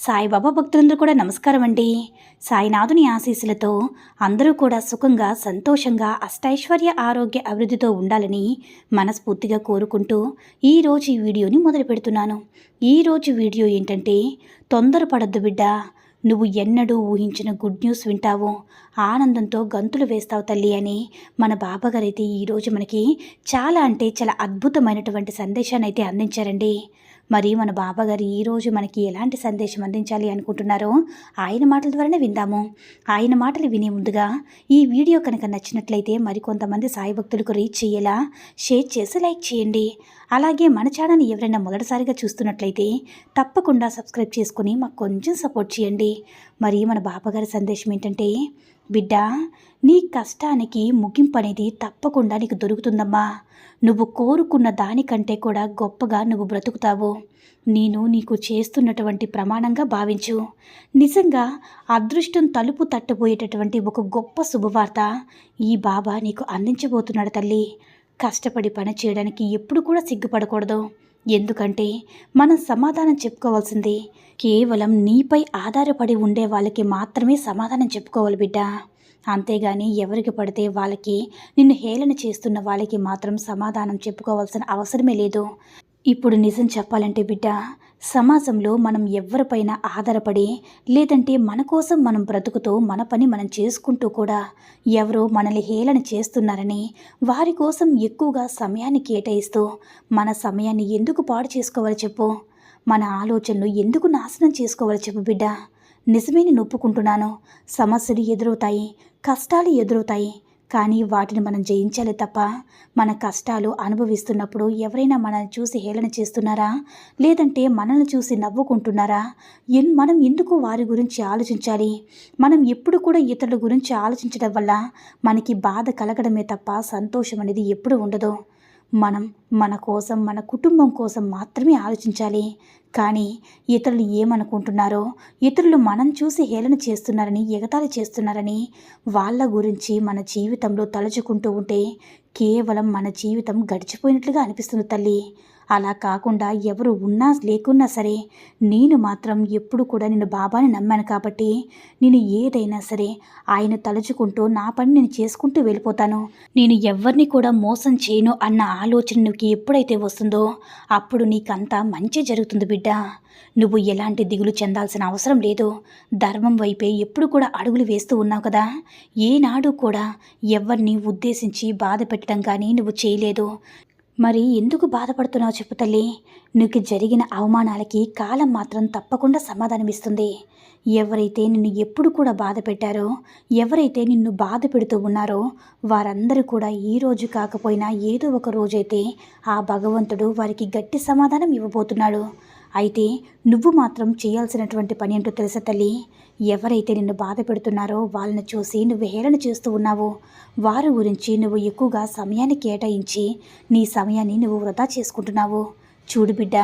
సాయిబాబా భక్తులందరూ కూడా నమస్కారం అండి సాయినాథుని ఆశీస్సులతో అందరూ కూడా సుఖంగా సంతోషంగా అష్టైశ్వర్య ఆరోగ్య అభివృద్ధితో ఉండాలని మనస్ఫూర్తిగా కోరుకుంటూ ఈరోజు ఈ వీడియోని మొదలు పెడుతున్నాను. ఈరోజు వీడియో ఏంటంటే తొందరపడద్దు బిడ్డ. నువ్వు ఎన్నడూ ఊహించిన గుడ్ న్యూస్ వింటావు ఆనందంతో గంతులు వేస్తావు తల్లి అని మన బాబాగారు అయితే ఈరోజు మనకి చాలా అంటే చాలా అద్భుతమైనటువంటి సందేశాన్ని అయితే అందించారండి. మరి మన బాబాగారు ఈరోజు మనకి ఎలాంటి సందేశం అందించాలి అనుకుంటున్నారో ఆయన మాటల ద్వారానే విందాము. ఆయన మాటలు వినే ముందుగా ఈ వీడియో కనుక నచ్చినట్లయితే మరికొంతమంది సాయి భక్తులకు రీచ్ చేయేలా షేర్ చేసి లైక్ చేయండి. అలాగే మన ఛానల్ని ఎవరైనా మొదటిసారిగా చూస్తున్నట్లయితే తప్పకుండా సబ్స్క్రైబ్ చేసుకుని మాకు కొంచెం సపోర్ట్ చేయండి. మరి మన బాబాగారి సందేశం ఏంటంటే బిడ్డ నీ కష్టానికి ముగింపు అనేది తప్పకుండా నీకు దొరుకుతుందమ్మా. నువ్వు కోరుకున్న దానికంటే కూడా గొప్పగా నువ్వు బ్రతుకుతావు. నేను నీకు చేస్తున్నటువంటి ప్రమాణంగా భావించు. నిజంగా అదృష్టం తలుపు తట్టబోయేటటువంటి ఒక గొప్ప శుభవార్త ఈ బాబా నీకు అందించబోతున్నాడు తల్లి. కష్టపడి పని చేయడానికి ఎప్పుడు కూడా సిగ్గుపడకూడదు. ఎందుకంటే మనం సమాధానం చెప్పుకోవాల్సింది. కేవలం నీపై ఆధారపడి ఉండే వాళ్ళకి మాత్రమే సమాధానం చెప్పుకోవాలి బిడ్డ. అంతేగాని ఎవరికి పడితే వాళ్ళకి నిన్ను హేళన చేస్తున్న వాళ్ళకి మాత్రం సమాధానం చెప్పుకోవాల్సిన అవసరమే లేదు. ఇప్పుడు నిజం చెప్పాలంటే బిడ్డ సమాజంలో మనం ఎవరిపైన ఆధారపడి లేదంటే మన కోసం మనం బ్రతుకుతూ మన పని మనం చేసుకుంటూ కూడా ఎవరో మనల్ని హేళన చేస్తున్నారని వారి కోసం ఎక్కువగా సమయాన్ని కేటాయిస్తూ మన సమయాన్ని ఎందుకు పాడు చేసుకోవాలి చెప్పు? మన ఆలోచనలు ఎందుకు నాశనం చేసుకోవాలి చెప్పు బిడ్డ? నిజమే నేను ఒప్పుకుంటున్నాను సమస్యలు ఎదురవుతాయి కష్టాలు ఎదురవుతాయి. కానీ వాటిని మనం జయించాలి తప్ప మన కష్టాలు అనుభవిస్తున్నప్పుడు ఎవరైనా మనల్ని చూసి హేళన చేస్తున్నారా? లేదంటే మనల్ని చూసి నవ్వుకుంటున్నారా? ఎన్ మనం ఎందుకు వారి గురించి ఆలోచించాలి? మనం ఎప్పుడు కూడా ఇతరుల గురించి ఆలోచించడం వల్ల మనకి బాధ కలగడమే తప్ప సంతోషం అనేది ఎప్పుడు ఉండదు. మనం మన కోసం మన కుటుంబం కోసం మాత్రమే ఆలోచించాలి. కానీ ఇతరులు ఏమనుకుంటున్నారో ఇతరులు మనం చూసి హేళన చేస్తున్నారని ఎగతాళి చేస్తున్నారని వాళ్ళ గురించి మన జీవితంలో తలుచుకుంటూ ఉంటే కేవలం మన జీవితం గడిచిపోయినట్లుగా అనిపిస్తుంది తల్లి. అలా కాకుండా ఎవరు ఉన్నా లేకున్నా సరే నేను మాత్రం ఎప్పుడు కూడా నేను బాబాని నమ్మాను కాబట్టి నేను ఏదైనా సరే ఆయన తలుచుకుంటూ నా పని నేను చేసుకుంటూ వెళ్ళిపోతాను. నేను ఎవరిని కూడా మోసం చేయను అన్న ఆలోచన నీకు ఎప్పుడైతే వస్తుందో అప్పుడు నీకంతా మంచి జరుగుతుంది బిడ్డ. నువ్వు ఎలాంటి దిగులు చెందాల్సిన అవసరం లేదు. ధర్మం వైపే ఎప్పుడు కూడా అడుగులు వేస్తూ ఉన్నావు కదా. ఏనాడు కూడా ఎవరిని ఉద్దేశించి బాధ పెట్టడం కానీ నువ్వు చేయలేదు. మరి ఎందుకు బాధపడుతున్నావు చెప్పు తల్లి? నీకు జరిగిన అవమానాలకి కాలం మాత్రం తప్పకుండా సమాధానమిస్తుంది. ఎవరైతే నిన్ను ఎప్పుడు కూడా బాధ పెట్టారో ఎవరైతే నిన్ను బాధ పెడుతూ ఉన్నారో వారందరూ కూడా ఈ రోజు కాకపోయినా ఏదో ఒక రోజైతే ఆ భగవంతుడు వారికి గట్టి సమాధానం ఇవ్వబోతున్నాడు. అయితే నువ్వు మాత్రం చేయాల్సినటువంటి పని ఏంటో తెలుసా తల్లి? ఎవరైతే నిన్ను బాధ పెడుతున్నారో వాళ్ళని చూసి నువ్వు హేళన చేస్తూ ఉన్నావో వారి గురించి నువ్వు ఎక్కువగా సమయాన్ని కేటాయించి నీ సమయాన్ని నువ్వు వృధా చేసుకుంటున్నావు. చూడు బిడ్డ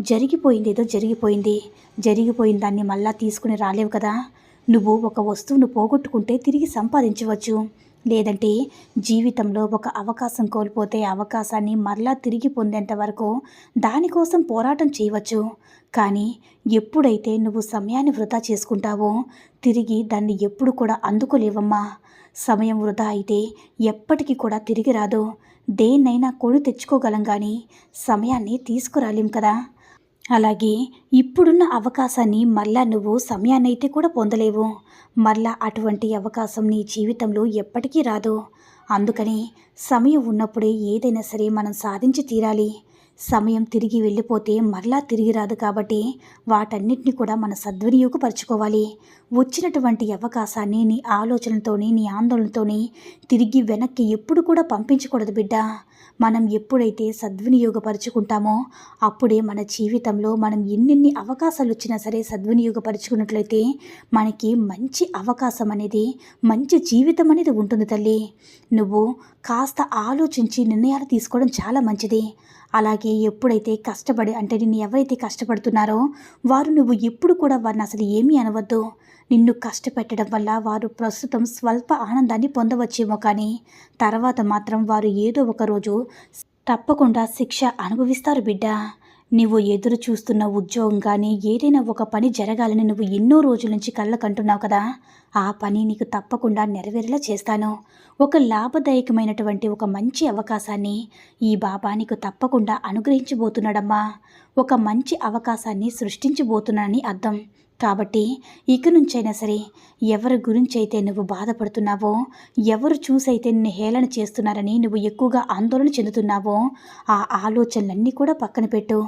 జరిగిపోయింది ఏదో జరిగిపోయింది. జరిగిపోయిన దాన్ని మళ్ళా తీసుకుని రాలేవు కదా. నువ్వు ఒక వస్తువును పోగొట్టుకుంటే తిరిగి సంపాదించవచ్చు. లేదంటే జీవితంలో ఒక అవకాశం కోల్పోతే అవకాశాన్ని మరలా తిరిగి పొందేంత వరకు దానికోసం పోరాటం చేయవచ్చు. కానీ ఎప్పుడైతే నువ్వు సమయాన్ని వృధా చేసుకుంటావో తిరిగి దాన్ని ఎప్పుడు కూడా అందుకోలేవమ్మా. సమయం వృధా అయితే ఎప్పటికీ కూడా తిరిగి రాదు. దేన్నైనా కొని తెచ్చుకోగలం కానీ సమయాన్ని తీసుకురాలేం కదా. అలాగే ఇప్పుడున్న అవకాశాన్ని మళ్ళా నువ్వు సమయాన్నైతే కూడా పొందలేవు. మళ్ళా అటువంటి అవకాశం నీ జీవితంలో ఎప్పటికీ రాదు. అందుకని సమయం ఉన్నప్పుడే ఏదైనా సరే మనం సాధించి తీరాలి. సమయం తిరిగి వెళ్ళిపోతే మరలా తిరిగి రాదు కాబట్టి వాటన్నిటిని కూడా మన సద్వినియోగపరచుకోవాలి. వచ్చినటువంటి అవకాశాన్ని నీ ఆలోచనతోని నీ ఆందోళనతోని తిరిగి వెనక్కి ఎప్పుడు కూడా పంపించకూడదు బిడ్డ. మనం ఎప్పుడైతే సద్వినియోగపరుచుకుంటామో అప్పుడే మన జీవితంలో మనం ఎన్నెన్ని అవకాశాలు వచ్చినా సరే సద్వినియోగపరుచుకున్నట్లయితే మనకి మంచి అవకాశం అనేది మంచి జీవితం అనేది ఉంటుంది తల్లి. నువ్వు కాస్త ఆలోచించి నిర్ణయాలు తీసుకోవడం చాలా మంచిది. అలాగే ఎప్పుడైతే కష్టపడి అంటే నిన్ను ఎవరైతే కష్టపడుతున్నారో వారు నువ్వు ఎప్పుడు కూడా వారిని అసలు ఏమీ అనవద్దు. నిన్ను కష్టపెట్టడం వల్ల వారు ప్రస్తుతం స్వల్ప ఆనందాన్ని పొందవచ్చేమో కానీ తర్వాత మాత్రం వారు ఏదో ఒక రోజు తప్పకుండా శిక్ష అనుభవిస్తారు బిడ్డ. నువ్వు ఎదురు చూస్తున్న ఉద్యోగం కానీ ఏదైనా ఒక పని జరగాలని నువ్వు ఎన్నో రోజుల నుంచి కళ్ళకంటున్నావు కదా? ఆ పని నీకు తప్పకుండా నెరవేరేలా చేస్తాను. ఒక లాభదాయకమైనటువంటి ఒక మంచి అవకాశాన్ని ఈ బాబా నీకు తప్పకుండా అనుగ్రహించబోతున్నాడమ్మా. ఒక మంచి అవకాశాన్ని సృష్టించబోతున్నానని అర్థం. కాబట్టి ఇక నుంచైనా సరే ఎవరి గురించి అయితే నువ్వు బాధపడుతున్నావో ఎవరు చూసైతే నిన్ను హేళన చేస్తున్నారని నువ్వు ఎక్కువగా ఆందోళన చెందుతున్నావో ఆ ఆలోచనలన్నీ కూడా పక్కన పెట్టు.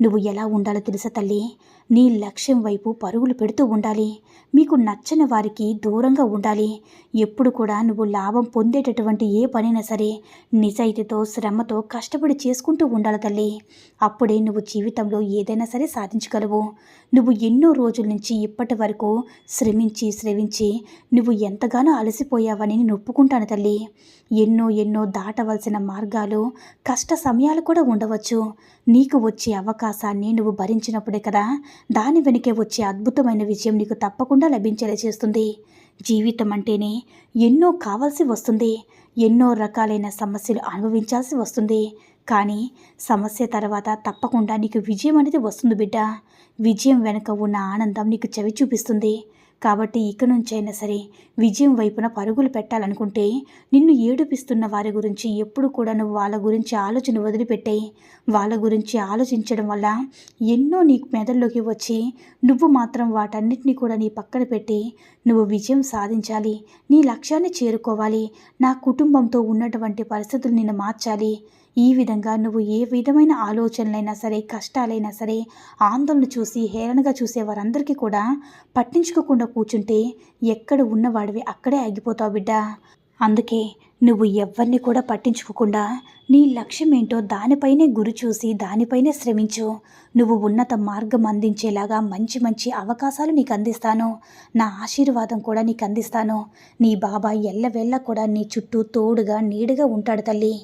నువ్వు ఎలా ఉండాలో తెలుసా తల్లి? నీ లక్ష్యం వైపు పరుగులు పెడుతూ ఉండాలి. మీకు నచ్చని వారికి దూరంగా ఉండాలి. ఎప్పుడు కూడా నువ్వు లాభం పొందేటటువంటి ఏ పనైనా సరే నిజాయితీతో శ్రమతో కష్టపడి చేసుకుంటూ ఉండాలి తల్లి. అప్పుడే నువ్వు జీవితంలో ఏదైనా సరే సాధించగలవు. నువ్వు ఎన్నో రోజుల నుంచి ఇప్పటి వరకు శ్రమించి శ్రమించి నువ్వు ఎంతగానో అలసిపోయావని నేను ఒప్పుకుంటాను తల్లి. ఎన్నో ఎన్నో దాటవలసిన మార్గాలు కష్ట సమయాలు కూడా ఉండవచ్చు. నీకు వచ్చే అవకాశాన్ని నువ్వు భరించినప్పుడే కదా దాని వెనుకే వచ్చే అద్భుతమైన విజయం నీకు తప్పకుండా లభించేలా చేస్తుంది. జీవితం అంటేనే ఎన్నో కావాల్సి వస్తుంది ఎన్నో రకాలైన సమస్యలు అనుభవించాల్సి వస్తుంది. కానీ సమస్య తర్వాత తప్పకుండా నీకు విజయం అనేది వస్తుంది బిడ్డ. విజయం వెనుక ఉన్న ఆనందం నీకు చవి చూపిస్తుంది కాబట్టి ఇక నుంచైనా సరే విజయం వైపున పరుగులు పెట్టాలనుకుంటే నిన్ను ఏడుపిస్తున్న వారి గురించి ఎప్పుడు కూడా నువ్వు వాళ్ళ గురించి ఆలోచన వదిలిపెట్టాయి వాళ్ళ గురించి ఆలోచించడం వల్ల ఎన్నో నీ మెదల్లోకి వచ్చి నువ్వు మాత్రం వాటన్నిటిని కూడా నీ పక్కన పెట్టి నువ్వు విజయం సాధించాలి. నీ లక్ష్యాన్ని చేరుకోవాలి. నా కుటుంబంతో ఉన్నటువంటి పరిస్థితులు నిన్ను మార్చాలి. ఈ విధంగా నువ్వు ఏ విధమైన ఆలోచనలైనా సరే కష్టాలైనా సరే ఆందోళన చూసి హేళనగా చూసే వారందరికీ కూడా పట్టించుకోకుండా కూర్చుంటే ఎక్కడ ఉన్నవాడివి అక్కడే ఆగిపోతావు బిడ్డ. అందుకే నువ్వు ఎవరిని కూడా పట్టించుకోకుండా నీ లక్ష్యం ఏంటో దానిపైనే గురి చూసి దానిపైనే శ్రమించు. నువ్వు ఉన్నత మార్గం అందించేలాగా మంచి మంచి అవకాశాలు నీకు అందిస్తాను. నా ఆశీర్వాదం కూడా నీకు అందిస్తాను. నీ బాబా ఎల్లవేళ్ళ కూడా నీ చుట్టూ తోడుగా నీడుగా ఉంటాడు తల్లి.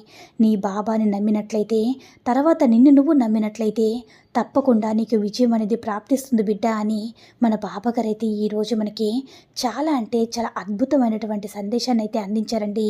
నీ బాబాని నమ్మినట్లయితే తర్వాత నిన్ను నువ్వు నమ్మినట్లయితే తప్పకుండా నీకు విజయం అనేది ప్రాప్తిస్తుంది బిడ్డ అని మన బాబాగారైతే ఈరోజు మనకి చాలా అంటే చాలా అద్భుతమైనటువంటి సందేశాన్ని అయితే అందించారండి.